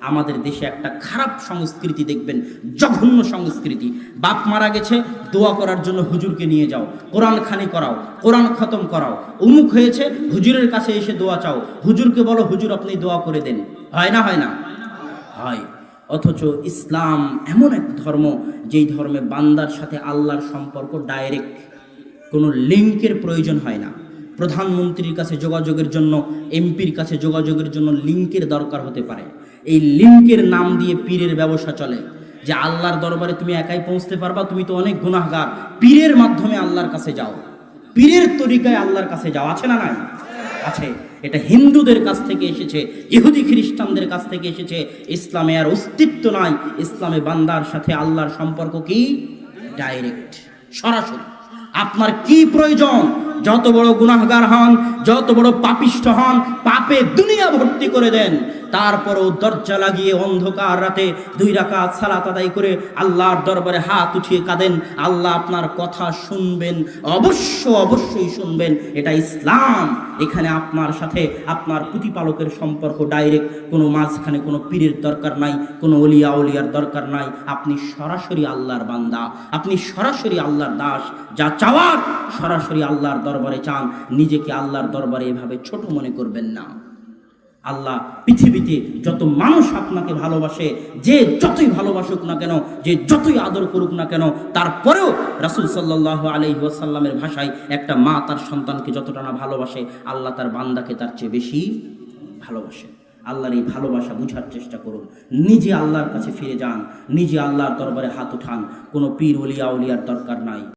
আমাদের দেশে একটা খারাপ সংস্কৃতি দেখবেন, জঘন্য সংস্কৃতি। বাপ মারা গেছে, দোয়া করার জন্য হুজুরকে নিয়ে যাও। কোরআন খানি করাও, কোরআন খতম করাও। উমুক হয়েছে, হুজুরের কাছে এসে দোয়া চাও। হুজুরকে বলো, হুজুর, আপনি দোয়া করে দেন। হয় না হয় না? হয়। অথচ ইসলাম এমন এক ধর্ম, যেই ধর্মে বান্দার সাথে আল্লাহর সম্পর্ক ডাইরেক্ট কোনো লিঙ্কের প্রয়োজন হয় না। প্রধানমন্ত্রীর কাছে যোগাযোগের জন্য, এমপির কাছে যোগাযোগের জন্য লিঙ্কের দরকার হতে পারে। এই লিঙ্কের নাম দিয়ে পীরের ব্যবসা চলে। যে আল্লাহর দরবারে তুমি একাই পৌঁছতে পারবা, তুমি তো অনেক গুনাহগার। পীরের মাধ্যমে আল্লাহর কাছে যাও। পীরের তরিকায় আল্লাহর কাছে যাও। আছে না নাই? আছে। এটা হিন্দুদের কাছ থেকে এসেছে, ইহুদি খ্রিস্টানদের কাছ থেকে এসেছে। ইসলামে আর অস্তিত্ব নাই। ইসলামে বান্দার সাথে আল্লাহর সম্পর্ক কি? ডাইরেক্ট। সরাসরি। আপনার কি প্রয়োজন? যত বড় গুণাহগার হন যত বড় পাপিষ্ঠ হন পাপে দুনিয়া ভর্তি করে দেন। তারপরও দরজা লাগিয়ে অন্ধকার রাতে দুই রাকাত সালাত আদায় করে আল্লাহর দরবারে হাত উঠিয়ে কাঁদেন। আল্লাহ আপনার কথা শুনবেন, অবশ্য অবশ্যই শুনবেন। এটা ইসলাম। এখানে আপনার সাথে আপনার প্রতিপালকের সম্পর্ক ডাইরেক্ট। কোনো মাঝখানে কোনো পীরের দরকার নাই, কোনো অলিয়া অলিয়ার দরকার নাই। আপনি সরাসরি আল্লাহর বান্দা। আপনি সরাসরি আল্লাহর দাস। যা চাওয়ার সরাসরি আল্লাহর দরবারে চান। নিজেকে আল্লাহর দরবারে এভাবে ছোট মনে করবেন না। আল্লাহ পৃথিবীতে যত মানুষ আপনাকে ভালোবাসে, যে যতই ভালোবাসুক না কেন, যে যতই আদর করুক না কেন, তারপরেও রাসুল সাল্লাহ আলহি ভাষায় একটা মা তার সন্তানকে যতটা না ভালোবাসে, আল্লাহ তার বান্দাকে তার চেয়ে বেশি ভালোবাসে। আল্লাহর এই ভালোবাসা বুঝার চেষ্টা করুন। নিজে আল্লাহর কাছে ফিরে যান, নিজে আল্লাহর দরবারে হাত উঠান। কোনো পীর উলিয়া উলিয়ার দরকার নাই।